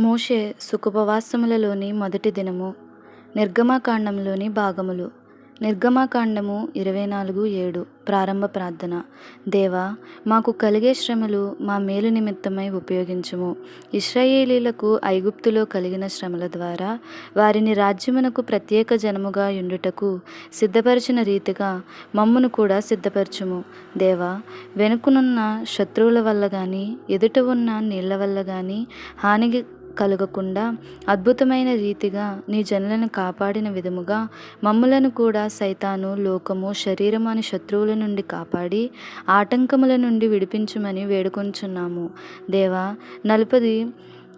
మోషే సుఖోపవాసములలోని మొదటి దినము నిర్గమాకాండంలోని భాగములు. నిర్గమాకాండము ఇరవై నాలుగు ఏడు ప్రారంభ ప్రార్థన. దేవా మాకు కలిగే శ్రమలు మా మేలు నిమిత్తమై ఉపయోగించుము. ఇస్రాయేలీలకు ఐగుప్తులో కలిగిన శ్రమల ద్వారా వారిని రాజ్యమునకు ప్రత్యేక జనముగా ఉండుటకు సిద్ధపరిచిన రీతిగా మమ్మును కూడా సిద్ధపరచుము. దేవా వెనుకనున్న శత్రువుల వల్ల కానీ ఎదుట ఉన్న నీళ్ళ వల్ల కానీ హాని కలగకుండా అద్భుతమైన రీతిగా నీ జనులను కాపాడిన విధముగా మమ్ములను కూడా సైతాను లోకము శరీరం అని శత్రువుల నుండి కాపాడి ఆటంకముల నుండి విడిపించమని వేడుకొంచున్నాము. దేవా నలుపది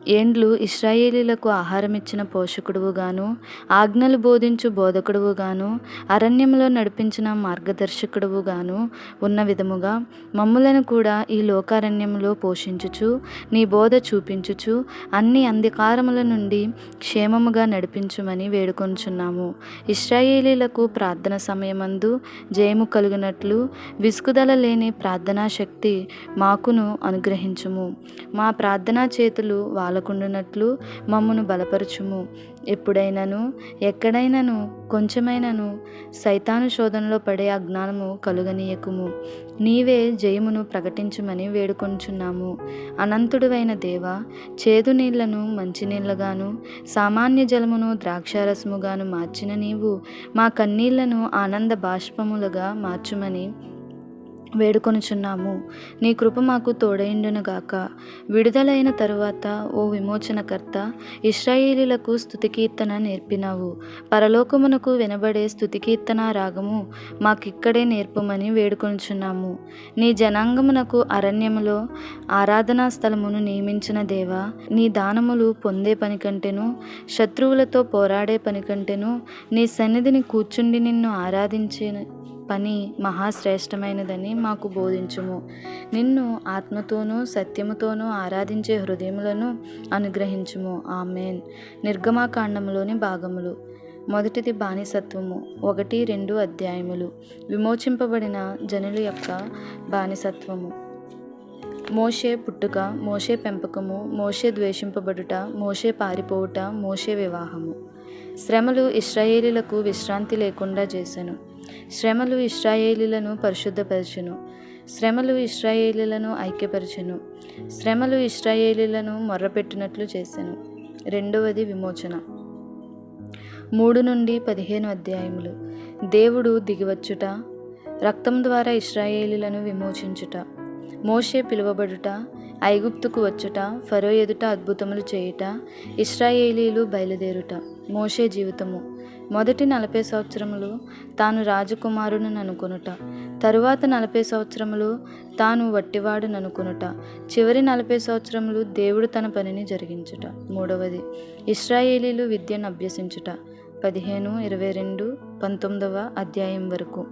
ఏండ్లు ఇస్రాయేలీలకు ఆహారం ఇచ్చిన పోషకుడువుగాను ఆజ్ఞలు బోధించు బోధకుడువుగాను అరణ్యంలో నడిపించిన మార్గదర్శకుడువుగాను ఉన్న విధముగా మమ్ములను కూడా ఈ లోకారణ్యంలో పోషించుచు నీ బోధ చూపించుచు అన్ని అంధకారముల నుండి క్షేమముగా నడిపించుమని వేడుకొంచున్నాము. ఇస్రాయేలీలకు ప్రార్థన సమయమందు జయము కలుగునట్లు విసుగుదల లేని ప్రార్థనా శక్తి మాకును అనుగ్రహించుము. మా ప్రార్థనా చేతులు వాలకుండునట్లు మమ్మను బలపరచుము. ఎప్పుడైనను ఎక్కడైనను కొంచెమైనను సైతాను శోధనలో పడే అజ్ఞానము కలుగనీయకుము. నీవే జయమును ప్రకటించుమని వేడుకొంచున్నాము. అనంతుడువైన దేవ చేదు నీళ్ళను మంచినీళ్ళగాను సామాన్య జలమును ద్రాక్షారసముగాను మార్చిన నీవు మా కన్నీళ్ళను ఆనంద బాష్పములుగా మార్చుమని వేడుకొనుచున్నాము. నీ కృప మాకు తోడైండునుగాక. విడుదలైన తరువాత ఓ విమోచనకర్త ఇస్రాయేలీలకు స్థుతికీర్తన నేర్పినావు. పరలోకమునకు వినబడే స్థుతికీర్తన రాగము మాకిక్కడే నేర్పమని వేడుకొనుచున్నాము. నీ జనాంగమునకు అరణ్యములో ఆరాధనా స్థలమును నియమించిన దేవా నీ దానములు పొందే పని కంటేను శత్రువులతో పోరాడే పని కంటేను నీ సన్నిధిని కూర్చుండి నిన్ను ఆరాధించే పని మహాశ్రేష్టమైనదని మాకు బోధించుము. నిన్ను ఆత్మతోనూ సత్యముతోనూ ఆరాధించే హృదయములను అనుగ్రహించుము. ఆమెన్. నిర్గమాకాండములోని భాగములు. మొదటిది బానిసత్వము. ఒకటి రెండు అధ్యాయములు. విమోచింపబడిన జనుల యొక్క బానిసత్వము. మోషే పుట్టుక మోషే పెంపకము మోషే ద్వేషింపబడుట మోషే పారిపోవుట మోషే వివాహము. శ్రమలు ఇస్రాయేలీలకు విశ్రాంతి లేకుండా చేశాను శ్రమలు ఇస్రాయేలీలను పరిశుద్ధపరచును. శ్రమలు ఇస్రాయేలీలను ఐక్యపరచును. శ్రమలు ఇస్రాయేలీలను మొర్రపెట్టినట్లు చేశాను రెండవది విమోచన. మూడు నుండి పదిహేను అధ్యాయములు. దేవుడు దిగివచ్చుట రక్తం ద్వారా ఇస్రాయేలీలను విమోచించుట. మోషే పిలువబడుట ఐగుప్తుకు వచ్చుట ఫరో ఎదుట అద్భుతములు చేయుట ఇస్రాయేలీలు బయలుదేరుట. మోషే జీవితము. మొదటి నలభై సంవత్సరములు తాను రాజకుమారుని అనుకొనుట. తరువాత నలభై సంవత్సరములు తాను వట్టివాడుననుకొనుట చివరి నలభై సంవత్సరములు దేవుడు తన పనిని జరిగించుట. మూడవది ఇస్రాయేలీలు విద్యను అభ్యసించుట. పదిహేను ఇరవై రెండు పంతొమ్మిదవ అధ్యాయం వరకు.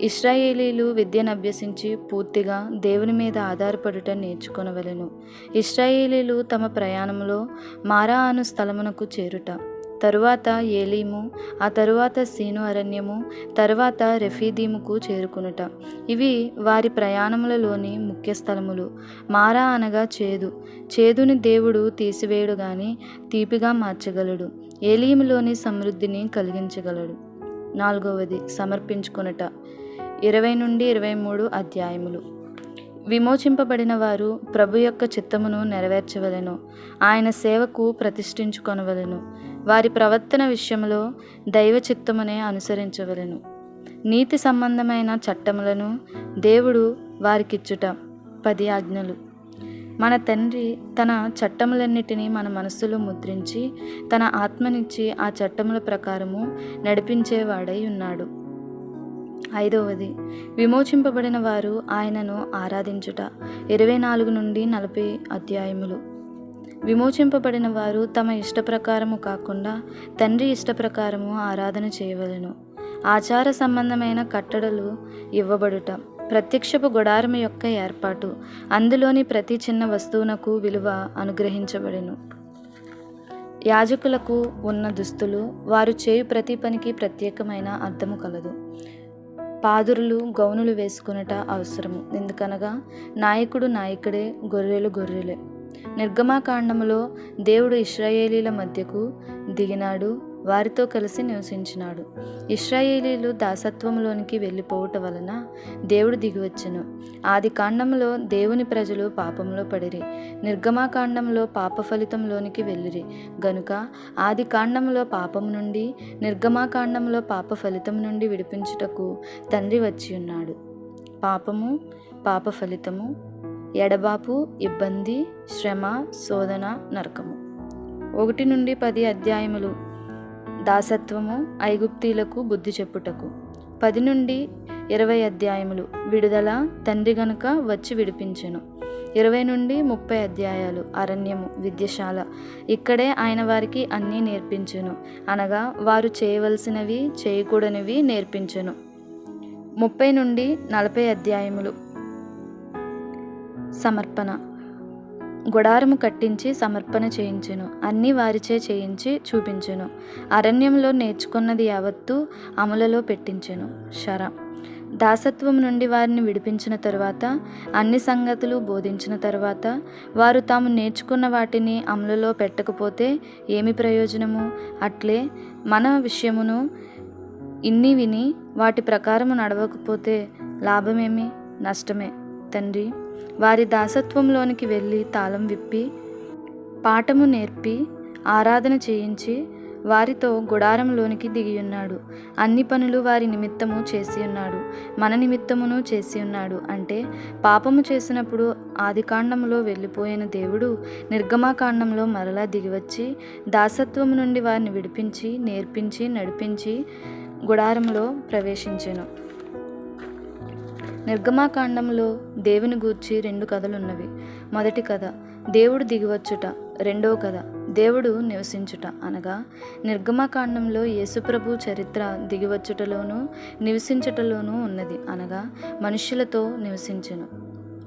ఇస్రాయేలీలు విద్యను అభ్యసించి పూర్తిగా దేవుని మీద ఆధారపడుట నేర్చుకొనవలెను. ఇస్రాయేలీలు తమ ప్రయాణంలో మారా అను స్థలమునకు చేరుట తరువాత ఏలీము ఆ తరువాత సీను అరణ్యము తరువాత రెఫీదీముకు చేరుకునుట. ఇవి వారి ప్రయాణములలోని ముఖ్య స్థలములు. మారా అనగా చేదు. చేదుని దేవుడు తీసివేయడు గాని తీపిగా మార్చగలడు. ఏలీములోని సమృద్ధిని కలిగించగలడు. నాలుగవది సమర్పించుకొనుట. ఇరవై నుండి ఇరవై మూడు అధ్యాయములు. విమోచింపబడిన వారు ప్రభు యొక్క చిత్తమును నెరవేర్చవలెను. ఆయన సేవకు ప్రతిష్ఠించుకొనవలెను. వారి ప్రవర్తన విషయంలో దైవ చిత్తమునే అనుసరించవలెను. నీతి సంబంధమైన చట్టములను దేవుడు వారికిచ్చుట పది ఆజ్ఞలు. మన తండ్రి తన చట్టములన్నిటినీ మన మనస్సులో ముద్రించి తన ఆత్మనిచ్చి ఆ చట్టముల ప్రకారము నడిపించేవాడై ఉన్నాడు. ఐదవది. విమోచింపబడిన వారు ఆయనను ఆరాధించుట. ఇరవై నాలుగు నుండి నలభై అధ్యాయములు. విమోచింపబడిన వారు తమ ఇష్ట ప్రకారము కాకుండా తండ్రి ఇష్ట ప్రకారము ఆరాధన చేయవలెను. ఆచార సంబంధమైన కట్టడలు ఇవ్వబడుట. ప్రత్యక్షపు గుడారము యొక్క ఏర్పాటు. అందులోని ప్రతి చిన్న వస్తువునకు విలువ అనుగ్రహించబడెను. యాజకులకు ఉన్న దుస్తులు వారు చేయు ప్రతి పనికి ప్రత్యేకమైన అర్థము కలదు. పాదురులు గౌనులు వేసుకొనుట అవసరము. ఎందుకనగా నాయకుడు నాయకుడే గొర్రెలు గొర్రెలే. నిర్గమాకాండములో దేవుడు ఇస్రాయేలీల మధ్యకు దిగినాడు. వారితో కలిసి నివసించినాడు. ఇస్రాయేలీలు దాసత్వంలోనికి వెళ్ళిపోవుట వలన దేవుడు దిగివచ్చును. ఆది కాండంలో దేవుని ప్రజలు పాపంలో పడిరి. నిర్గమాకాండంలో పాప ఫలితంలోనికి వెళ్ళిరి. గనుక ఆది కాండంలో పాపం నుండి నిర్గమాకాండంలో పాప ఫలితం నుండి విడిపించుటకు తండ్రి వచ్చి ఉన్నాడు పాపము పాప ఫలితము ఎడబాపు ఇబ్బంది శ్రమ శోధన నరకము. ఒకటి నుండి పది అధ్యాయములు. దాసత్వము ఐగుప్తీలకు బుద్ధి చెప్పుటకు. పది నుండి ఇరవై అధ్యాయములు విడుదల తండ్రి గనుక వచ్చి విడిపించెను. ఇరవై నుండి ముప్పై అధ్యాయాలు అరణ్యము విద్యశాల. ఇక్కడే ఆయన వారికి అన్నీ నేర్పించెను. అనగా వారు చేయవలసినవి చేయకూడనివి నేర్పించెను. ముప్పై నుండి నలభై అధ్యాయములు సమర్పణ. గుడారము కట్టించి సమర్పణ చేయించెను. అన్నీ వారిచే చేయించి చూపించెను. అరణ్యంలో నేర్చుకున్నది యావత్తు అమలులో పెట్టించెను. శర. దాసత్వం నుండి వారిని విడిపించిన తరువాత అన్ని సంగతులు బోధించిన తరువాత వారు తాము నేర్చుకున్న వాటిని అమలులో పెట్టకపోతే ఏమి ప్రయోజనము? అట్లే మన విషయమును ఇన్ని విని వాటి ప్రకారము నడవకపోతే లాభమేమి? నష్టమే. తండ్రి వారి దాసత్వంలోనికి వెళ్ళి తాళం విప్పి పాఠము నేర్పి ఆరాధన చేయించి వారితో గుడారంలోనికి దిగియున్నాడు. అన్ని పనులు వారి నిమిత్తము చేసి ఉన్నాడు మన నిమిత్తమును చేసి ఉన్నాడు అంటే పాపము చేసినప్పుడు ఆదికాండంలో వెళ్ళిపోయిన దేవుడు నిర్గమాకాండంలో మరలా దిగివచ్చి దాసత్వం నుండి వారిని విడిపించి నేర్పించి నడిపించి గుడారంలో ప్రవేశించెను. నిర్గమాకాండంలో దేవుని గూర్చి రెండు కథలున్నవి. మొదటి కథ దేవుడు దిగివచ్చుట. రెండవ కథ దేవుడు నివసించుట. అనగా నిర్గమాకాండంలో యేసుప్రభు చరిత్ర దిగివచ్చుటలోనూ నివసించుటలోనూ ఉన్నది. అనగా మనుష్యులతో నివసించను.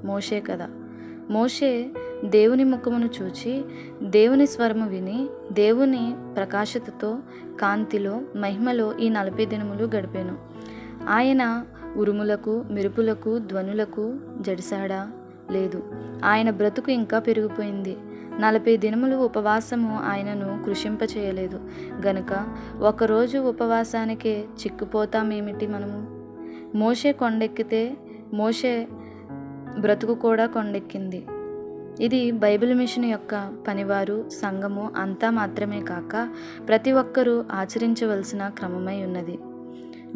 మోషే కథ మోషే దేవుని ముఖమును చూచి దేవుని స్వరము విని దేవుని ప్రకాశతతో కాంతిలో మహిమలో ఈ నలభై దినములు గడిపాను. ఆయన ఉరుములకు మెరుపులకు ధ్వనులకు జడిసాడా లేదు. ఆయన బ్రతుకు ఇంకా పెరిగిపోయింది. నలభై దినములు ఉపవాసము ఆయనను కృషింపచేయలేదు. గనుక ఒకరోజు ఉపవాసానికే చిక్కుపోతామేమిటి మనము? మోషే కొండెక్కితే మోషే బ్రతుకు కూడా కొండెక్కింది. ఇది బైబిల్ మిషన్ యొక్క పనివారు సంఘము అంతా మాత్రమే కాక ప్రతి ఒక్కరూ ఆచరించవలసిన క్రమమై ఉన్నది.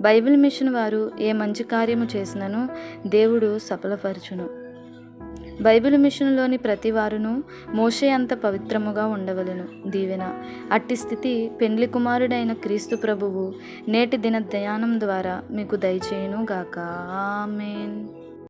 బైబిల్ మిషన్ వారు ఏ మంచి కార్యము చేసినను దేవుడు సఫలపరచును. బైబిల్ మిషన్లోని ప్రతి వారును మోషే అంత పవిత్రముగా ఉండవలను. దీవెన. అట్టి స్థితి పెండ్లి కుమారుడైన క్రీస్తు ప్రభువు నేటి దిన ధ్యానం ద్వారా మీకు దయచేయును గాక ఆమెన్.